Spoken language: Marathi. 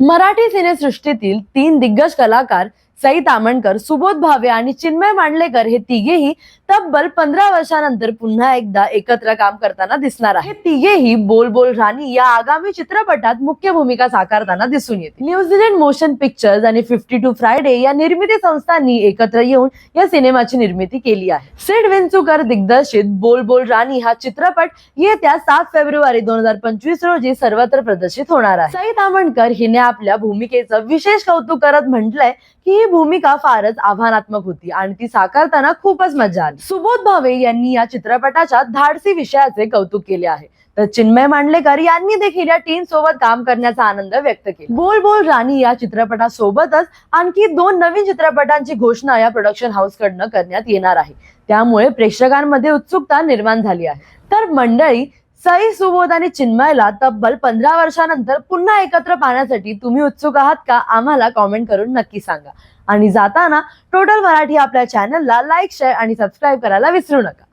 मराठी सिनेसृष्टीतील तीन दिग्गज कलाकार सई तामणकर सुबोध भावे आणि चिन्मय मांडलेकर हे तिघेही तब्बल पंधरा वर्षानंतर पुन्हा एकदा एकत्र काम करताना दिसणार आहे तिघेही बोल बोल राणी या आगामी चित्रपटात मुख्य भूमिका साकारताना दिसून येते न्यूझीलंड मोशन पिक्चर्स आणि फिफ्टी टू फ्रायडे या निर्मिती संस्थांनी एकत्र येऊन या सिनेमाची निर्मिती केली आहे. सिड विंचुकर दिग्दर्शित बोल बोल राणी हा चित्रपट येत्या सात फेब्रुवारी दोन हजार पंचवीस रोजी सर्वत्र प्रदर्शित होणार आहे. सई तामणकर हिने आपल्या भूमिकेचं विशेष कौतुक करत म्हटलंय ही भूमिका फारच आव्हानात्मक होती आणि ती साकारताना खूपच मजा आली. सुबोध भावे यांनी या चित्रपटाच्या धाडसी विषयाचे कौतुक केले आहे. तर चिन्मय मांडलेकर यांनी देखील या टीम सोबत काम करण्याचा आनंद व्यक्त केला. बोल बोल राणी या चित्रपटासोबतच आणखी दोन नवीन चित्रपटांची घोषणा या प्रोडक्शन हाऊस कडनं करण्यात येणार आहे. त्यामुळे प्रेक्षकांमध्ये उत्सुकता निर्माण झाली आहे. तर मंडळी सई सुबोध आणि चिन्मयला तब्बल पंधरा वर्षानंतर पुन्हा एकत्र पाहण्यासाठी तुम्ही उत्सुक आहात का? आम्हाला कॉमेंट करून नक्की सांगा. आणि जाताना टोटल मराठी आपल्या चॅनलला लाईक शेअर आणि सबस्क्राईब करायला विसरू नका.